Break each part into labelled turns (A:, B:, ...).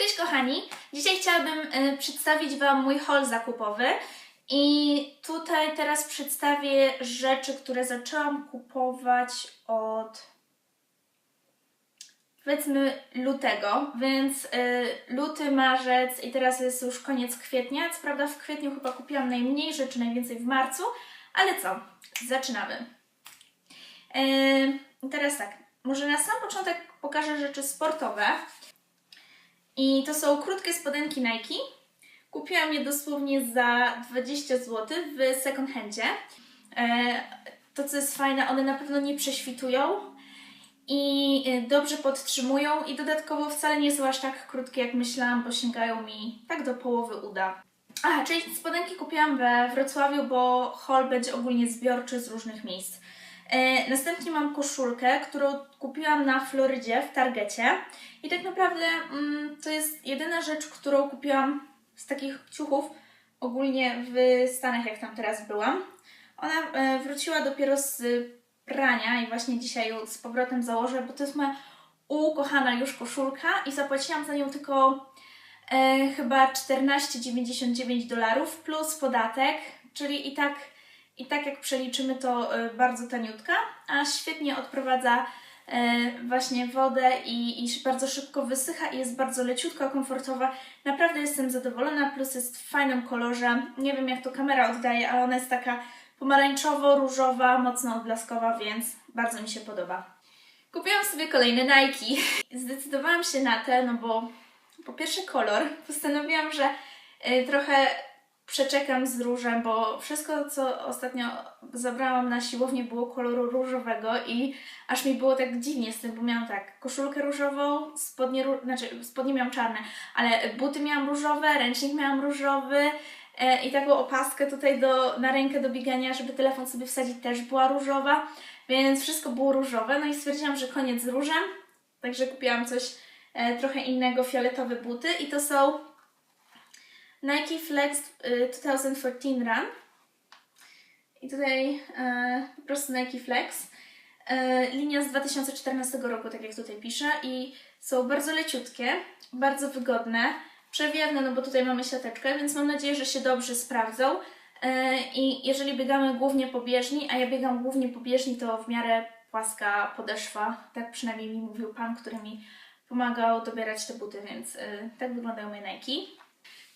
A: Cześć kochani! Dzisiaj chciałabym y, przedstawić Wam mój haul zakupowy i tutaj teraz przedstawię rzeczy, które zaczęłam kupować od powiedzmy lutego, więc y, luty, marzec i teraz jest już koniec kwietnia. Co prawda w kwietniu chyba kupiłam najmniej rzeczy, najwięcej w marcu, ale co? Zaczynamy. Yy, teraz tak, może na sam początek pokażę rzeczy sportowe. I to są krótkie spodenki Nike. Kupiłam je dosłownie za 20 zł w second handzie. E, to, co jest fajne, one na pewno nie prześwitują i e, dobrze podtrzymują i dodatkowo wcale nie są aż tak krótkie, jak myślałam, bo sięgają mi tak do połowy uda. Aha, czyli spodenki kupiłam we Wrocławiu, bo haul będzie ogólnie zbiorczy z różnych miejsc. E, następnie mam koszulkę, którą kupiłam na Florydzie w Targecie. I tak naprawdę mm, to jest jedyna rzecz, którą kupiłam z takich ciuchów ogólnie w Stanach, jak tam teraz byłam. Ona e, wróciła dopiero z prania i właśnie dzisiaj ją z powrotem założę, bo to jest moja ukochana już koszulka i zapłaciłam za nią tylko e, chyba 14,99 dolarów plus podatek, czyli i tak i tak jak przeliczymy to y, bardzo taniutka, a świetnie odprowadza y, właśnie wodę i, i bardzo szybko wysycha i jest bardzo leciutka, komfortowa. Naprawdę jestem zadowolona, plus jest w fajnym kolorze. Nie wiem jak to kamera oddaje, ale ona jest taka pomarańczowo-różowa, mocno odblaskowa, więc bardzo mi się podoba. Kupiłam sobie kolejne Nike. Zdecydowałam się na te, no bo po pierwsze kolor. Postanowiłam, że y, trochę przeczekam z różem, bo wszystko, co ostatnio zabrałam na siłownię było koloru różowego i aż mi było tak dziwnie z tym, bo miałam tak koszulkę różową, spodnie, znaczy spodnie miałam czarne, ale buty miałam różowe, ręcznik miałam różowy e, i taką opaskę tutaj do, na rękę do biegania, żeby telefon sobie wsadzić też była różowa, więc wszystko było różowe, no i stwierdziłam, że koniec z różem, także kupiłam coś e, trochę innego, fioletowe buty i to są Nike Flex 2014 y, Run. I tutaj y, po prostu Nike Flex. Y, linia z 2014 roku, tak jak tutaj piszę. I są bardzo leciutkie, bardzo wygodne, przewiewne, no bo tutaj mamy siateczkę, więc mam nadzieję, że się dobrze sprawdzą. I jeżeli biegamy głównie po bieżni, a ja biegam głównie po bieżni, to w miarę płaska podeszwa. Tak przynajmniej mi mówił pan, który mi pomagał dobierać te buty, więc tak wyglądają moje Nike.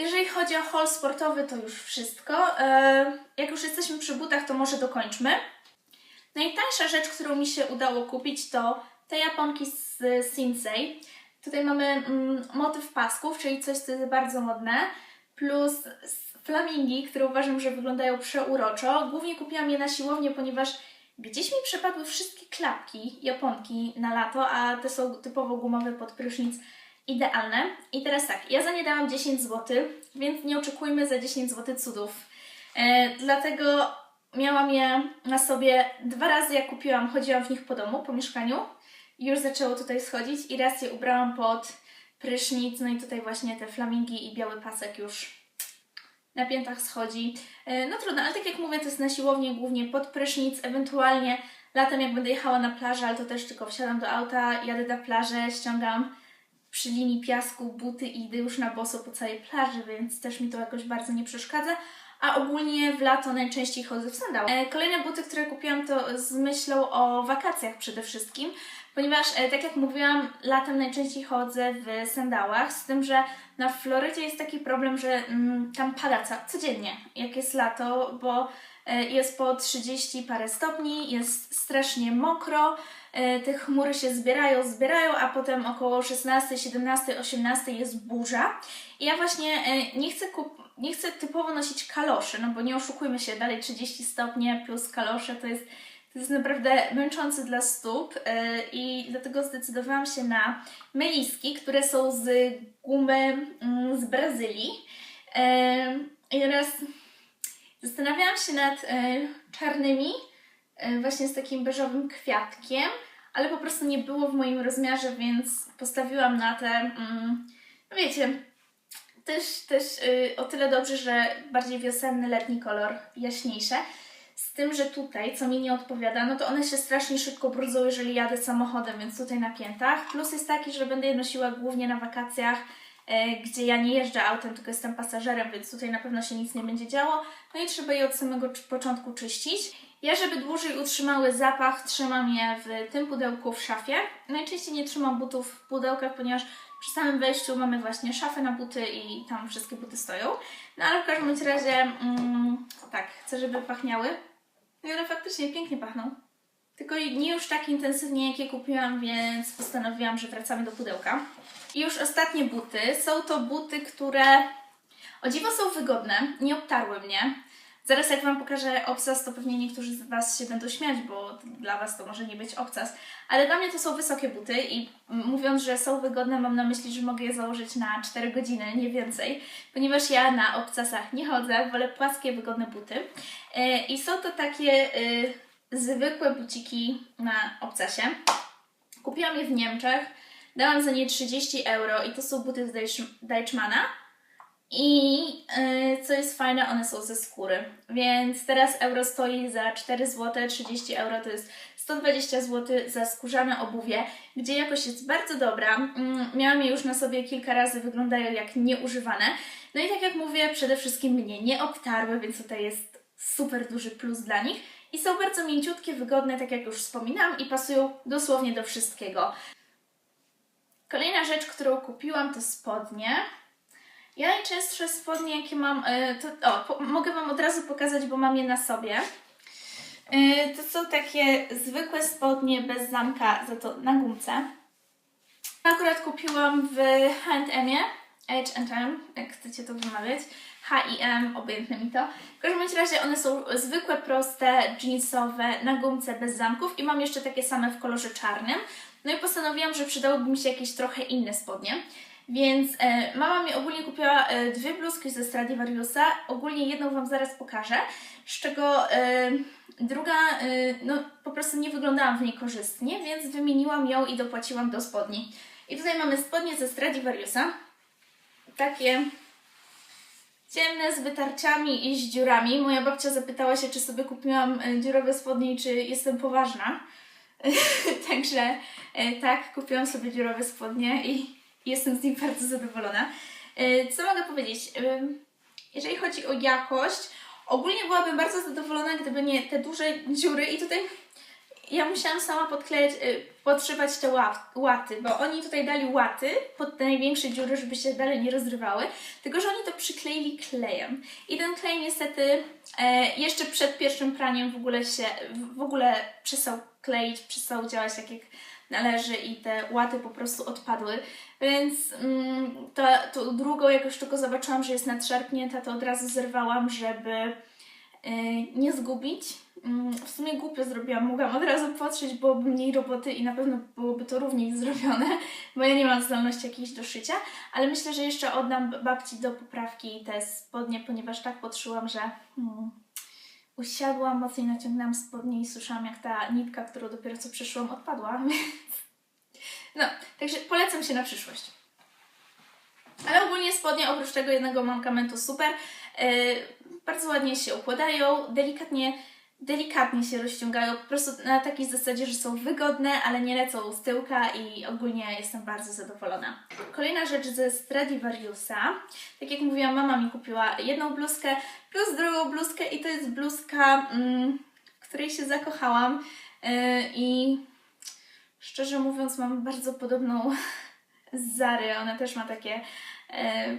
A: Jeżeli chodzi o haul sportowy, to już wszystko. E, jak już jesteśmy przy butach, to może dokończmy. Najtańsza rzecz, którą mi się udało kupić, to te japonki z Sinsei. Tutaj mamy mm, motyw pasków, czyli coś, co jest bardzo modne, plus flamingi, które uważam, że wyglądają przeuroczo. Głównie kupiłam je na siłownię, ponieważ gdzieś mi przepadły wszystkie klapki japonki na lato, a te są typowo gumowe pod prysznic idealne. I teraz tak, ja za nie dałam 10 zł, więc nie oczekujmy za 10 zł cudów. E, dlatego miałam je na sobie dwa razy, jak kupiłam, chodziłam w nich po domu, po mieszkaniu. Już zaczęło tutaj schodzić i raz je ubrałam pod prysznic, no i tutaj właśnie te flamingi i biały pasek już na piętach schodzi. E, no trudno, ale tak jak mówię, to jest na siłownię głównie pod prysznic, ewentualnie latem jak będę jechała na plażę, ale to też tylko wsiadam do auta, jadę na plażę, ściągam przy linii piasku buty i idę już na boso po całej plaży, więc też mi to jakoś bardzo nie przeszkadza. A ogólnie w lato najczęściej chodzę w sandałach. E, kolejne buty, które kupiłam to z myślą o wakacjach przede wszystkim, ponieważ e, tak jak mówiłam, latem najczęściej chodzę w sandałach, z tym, że na Florydzie jest taki problem, że mm, tam pada co, codziennie, jak jest lato, bo e, jest po 30 parę stopni, jest strasznie mokro, te chmury się zbierają, zbierają, a potem około 16, 17, 18 jest burza. I ja właśnie e, nie chcę, kup nie chcę typowo nosić kaloszy, no bo nie oszukujmy się, dalej 30 stopnie plus kalosze to jest, to jest naprawdę męczące dla stóp e, i dlatego zdecydowałam się na meliski, które są z gumy mm, z Brazylii. I teraz zastanawiałam się nad czarnymi, E, właśnie z takim beżowym kwiatkiem, ale po prostu nie było w moim rozmiarze, więc postawiłam na te, mm, no wiecie, też, też yy, o tyle dobrze, że bardziej wiosenny, letni kolor, jaśniejsze. Z tym, że tutaj, co mi nie odpowiada, no to one się strasznie szybko brudzą, jeżeli jadę samochodem, więc tutaj na piętach. Plus jest taki, że będę je nosiła głównie na wakacjach, e, gdzie ja nie jeżdżę autem, tylko jestem pasażerem, więc tutaj na pewno się nic nie będzie działo. No i trzeba je od samego początku czyścić. Ja, żeby dłużej utrzymały zapach, trzymam je w tym pudełku w szafie. Najczęściej nie trzymam butów w pudełkach, ponieważ przy samym wejściu mamy właśnie szafę na buty i tam wszystkie buty stoją. No ale w każdym razie, mm, tak, chcę, żeby pachniały. No i one faktycznie pięknie pachną. Tylko nie już tak intensywnie, jakie kupiłam, więc postanowiłam, że wracamy do pudełka. I już ostatnie buty. Są to buty, które o dziwo są wygodne, nie obtarły mnie. Zaraz jak Wam pokażę obcas, to pewnie niektórzy z Was się będą śmiać, bo dla Was to może nie być obcas. Ale dla mnie to są wysokie buty i mówiąc, że są wygodne, mam na myśli, że mogę je założyć na 4 godziny, nie więcej. Ponieważ ja na obcasach nie chodzę, wolę płaskie, wygodne buty. E, I są to takie e, zwykłe buciki na obcasie. Kupiłam je w Niemczech, dałam za nie 30 euro i to są buty z Deichmana. I y, co jest fajne, one są ze skóry. Więc teraz euro stoi za 4 zł, 30 euro to jest 120 zł za skórzane obuwie, gdzie jakość jest bardzo dobra. Mm, miałam je już na sobie kilka razy, wyglądają jak nieużywane. No i tak jak mówię, przede wszystkim mnie nie obtarły, więc tutaj jest super duży plus dla nich. I są bardzo mięciutkie, wygodne, tak jak już wspominałam, i pasują dosłownie do wszystkiego. Kolejna rzecz, którą kupiłam, to spodnie. Ja najczęstsze spodnie, jakie mam, e, to o, po, mogę Wam od razu pokazać, bo mam je na sobie. E, To są takie zwykłe spodnie bez zamka, za to na gumce. Akurat kupiłam w H&M, H&M, jak chcecie to wymawiać, H&M, obojętne mi to. W każdym razie one są zwykłe, proste, jeansowe, na gumce bez zamków i mam jeszcze takie same w kolorze czarnym. No i postanowiłam, że przydałyby mi się jakieś trochę inne spodnie. Więc e, mama mi ogólnie kupiła e, dwie bluzki ze Stradivariusa. Ogólnie jedną Wam zaraz pokażę, z czego e, druga, e, no po prostu nie wyglądałam w niej korzystnie, więc wymieniłam ją i dopłaciłam do spodni. I tutaj mamy spodnie ze Stradivariusa. Takie ciemne z wytarciami i z dziurami. Moja babcia zapytała się, czy sobie kupiłam e, dziurowe spodnie czy jestem poważna. Także e, tak, kupiłam sobie dziurowe spodnie i jestem z nich bardzo zadowolona. E, Co mogę powiedzieć? Ym, Jeżeli chodzi o jakość, ogólnie byłabym bardzo zadowolona, gdyby nie te duże dziury i tutaj ja musiałam sama podklejać, y, podszywać te łaty, bo oni tutaj dali łaty pod te największe dziury, żeby się dalej nie rozrywały, tylko że oni to przykleili klejem. I ten klej niestety e, jeszcze przed pierwszym praniem w ogóle się, w ogóle przestał kleić, przestał działać tak jak należy i te łaty po prostu odpadły. Więc mm, to, to drugą, jak już tylko zobaczyłam, że jest nadszarpnięta, to od razu zerwałam, żeby y, nie zgubić. Mm, W sumie głupio zrobiłam, mogłam od razu potrzeć, byłoby mniej roboty i na pewno byłoby to równiej zrobione, bo ja nie mam zdolności jakiejś do szycia, ale myślę, że jeszcze oddam babci do poprawki te spodnie, ponieważ tak podszyłam, że mm, usiadłam, mocniej naciągnęłam spodnie i słyszałam jak ta nitka, którą dopiero co przyszłam, odpadła, no, także polecam się na przyszłość. Ale ogólnie spodnie, oprócz tego jednego mankamentu super, yy, bardzo ładnie się układają, delikatnie, delikatnie się rozciągają, po prostu na takiej zasadzie, że są wygodne, ale nie lecą z tyłka i ogólnie jestem bardzo zadowolona. Kolejna rzecz ze Stradivariusa. Tak jak mówiłam, mama mi kupiła jedną bluzkę plus drugą bluzkę i to jest bluzka, mm, której się zakochałam yy, i szczerze mówiąc mam bardzo podobną z Zary. Ona też ma takie, e,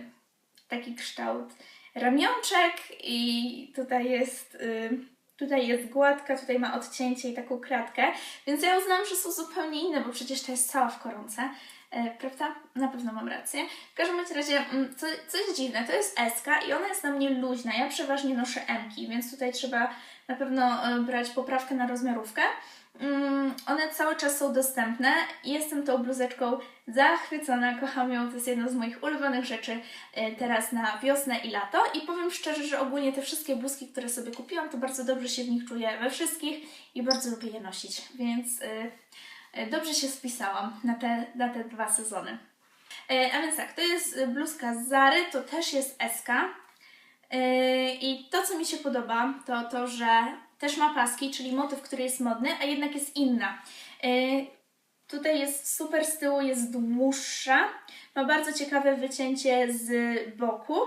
A: taki kształt ramionczek i tutaj jest, y, tutaj jest gładka, tutaj ma odcięcie i taką kratkę, więc ja uznałam, że są zupełnie inne, bo przecież to jest cała w koronce. E, prawda? Na pewno mam rację. W każdym razie, mm, co, dziwne, to jest SK i ona jest na mnie luźna. Ja przeważnie noszę M-ki, więc tutaj trzeba na pewno e, brać poprawkę na rozmiarówkę. Mm, one cały czas są dostępne. Jestem tą bluzeczką zachwycona, kocham ją, to jest jedna z moich ulubionych rzeczy e, teraz na wiosnę i lato. I powiem szczerze, że ogólnie te wszystkie bluzki, które sobie kupiłam, to bardzo dobrze się w nich czuję we wszystkich i bardzo lubię je nosić, więc e, dobrze się spisałam na te, na te dwa sezony. E, A więc tak, to jest e, bluzka z Zary, to też jest SK. I to, co mi się podoba, to to, że też ma paski, czyli motyw, który jest modny, a jednak jest inna. Tutaj jest super z tyłu, jest dłuższa. Ma bardzo ciekawe wycięcie z boku.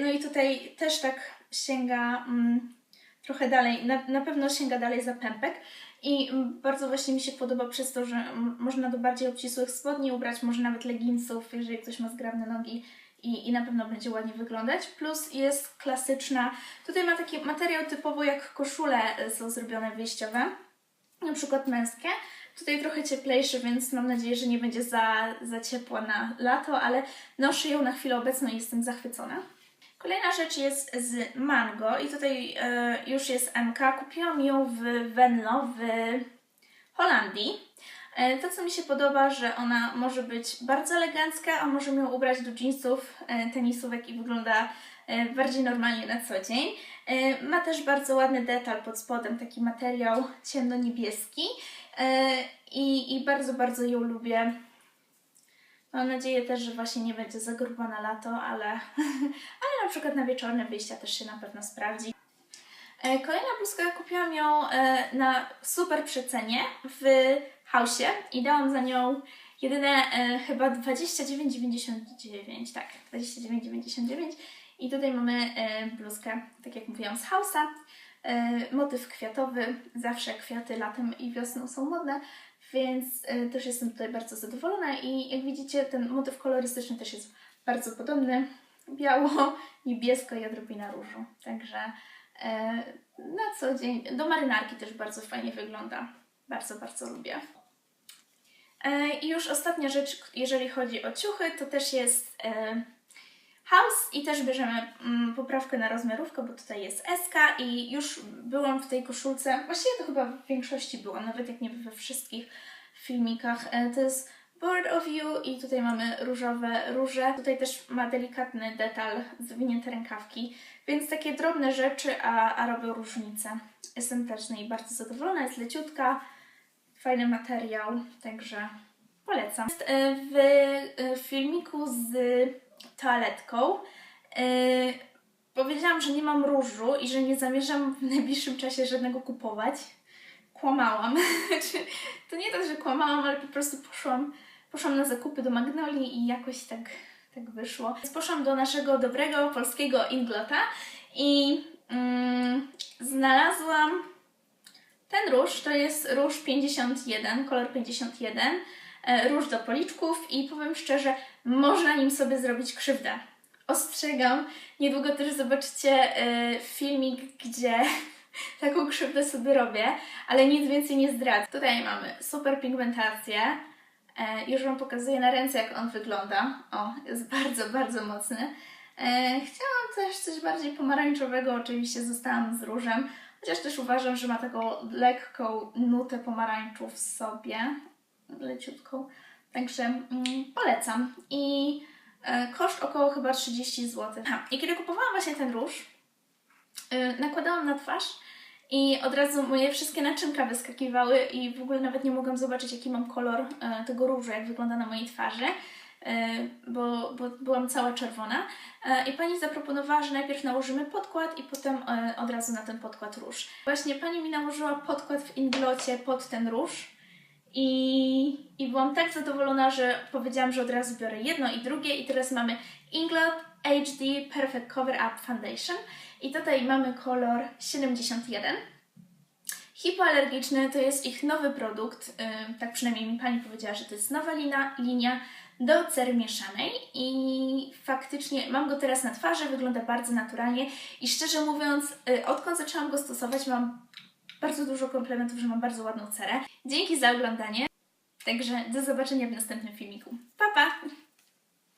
A: No i tutaj też tak sięga mm, trochę dalej, na, na pewno sięga dalej za pępek. I bardzo właśnie mi się podoba przez to, że można do bardziej obcisłych spodni ubrać, może nawet leginsów, jeżeli ktoś ma zgrabne nogi i, i na pewno będzie ładnie wyglądać. Plus jest klasyczna, tutaj ma taki materiał typowo jak koszule y, są zrobione wyjściowe, na przykład męskie. Tutaj trochę cieplejszy, więc mam nadzieję, że nie będzie za, za ciepła na lato, ale noszę ją na chwilę obecną i jestem zachwycona. Kolejna rzecz jest z Mango i tutaj e, już jest MK. Kupiłam ją w Venlo w Holandii. E, to, co mi się podoba, że ona może być bardzo elegancka, a możemy ją ubrać do jeansów, e, tenisówek i wygląda bardziej normalnie na co dzień. Ma też bardzo ładny detal pod spodem, taki materiał ciemno-niebieski i bardzo, bardzo ją lubię. Mam nadzieję też, że właśnie nie będzie za gruba na lato, ale, ale na przykład na wieczorne wyjścia też się na pewno sprawdzi. E, Kolejna bluzka kupiłam ją e, na super przecenie w Hausie i dałam za nią jedyne e, chyba 29,99, tak, 29,99 i tutaj mamy bluzkę, tak jak mówiłam, z Hausa. Motyw kwiatowy, zawsze kwiaty latem i wiosną są modne, więc e, też jestem tutaj bardzo zadowolona i jak widzicie ten motyw kolorystyczny też jest bardzo podobny. Biało, niebiesko i odrobina różu. Także e, na co dzień, do marynarki też bardzo fajnie wygląda. Bardzo, bardzo lubię. E, I już ostatnia rzecz, jeżeli chodzi o ciuchy, to też jest House i też bierzemy mm, poprawkę na rozmiarówkę, bo tutaj jest SK i już byłam w tej koszulce, właściwie to chyba w większości byłam, nawet jak nie we wszystkich filmikach. E, To jest Board of You i tutaj mamy różowe róże. Tutaj też ma delikatny detal, zwinięte rękawki, więc takie drobne rzeczy, a, a robią różnicę. Jestem też z bardzo zadowolona, jest leciutka, fajny materiał, także polecam. Jest e, w e, filmiku z toaletką e, powiedziałam, że nie mam różu i że nie zamierzam w najbliższym czasie żadnego kupować. Kłamałam. To nie tak, że kłamałam, ale po prostu poszłam, poszłam na zakupy do Magnolii i jakoś tak, tak wyszło. Więc poszłam do naszego dobrego polskiego Inglota i mm, znalazłam ten róż. To jest róż 51, kolor 51. e, Róż do policzków i powiem szczerze, można nim sobie zrobić krzywdę. Ostrzegam, niedługo też zobaczycie e, filmik, gdzie taką krzywdę sobie robię, ale nic więcej nie zdradzę. Tutaj mamy super pigmentację. E, już Wam pokazuję na ręce, jak on wygląda. O, jest bardzo, bardzo mocny. E, chciałam też coś bardziej pomarańczowego, oczywiście zostałam z różem, chociaż też uważam, że ma taką lekką nutę pomarańczu w sobie, leciutką. Także mm, polecam. I e, koszt około chyba 30 zł. Aha, I kiedy kupowałam właśnie ten róż, y, nakładałam na twarz i od razu moje wszystkie naczynka wyskakiwały i w ogóle nawet nie mogłam zobaczyć, jaki mam kolor e, tego różu, jak wygląda na mojej twarzy, e, bo, bo byłam cała czerwona. I pani zaproponowała, że najpierw nałożymy podkład i potem od razu na ten podkład róż. Właśnie pani mi nałożyła podkład w Inglocie pod ten róż. I, I byłam tak zadowolona, że powiedziałam, że od razu biorę jedno i drugie. I teraz mamy Inglot HD Perfect Cover Up Foundation. I tutaj mamy kolor 71. Hipoalergiczny to jest ich nowy produkt, tak przynajmniej mi pani powiedziała, że to jest nowa lina, linia do cery mieszanej. I faktycznie mam go teraz na twarzy, wygląda bardzo naturalnie. I szczerze mówiąc, yy, odkąd zaczęłam go stosować, mam bardzo dużo komplementów, że mam bardzo ładną cerę. Dzięki za oglądanie. Także do zobaczenia w następnym filmiku. Pa, pa!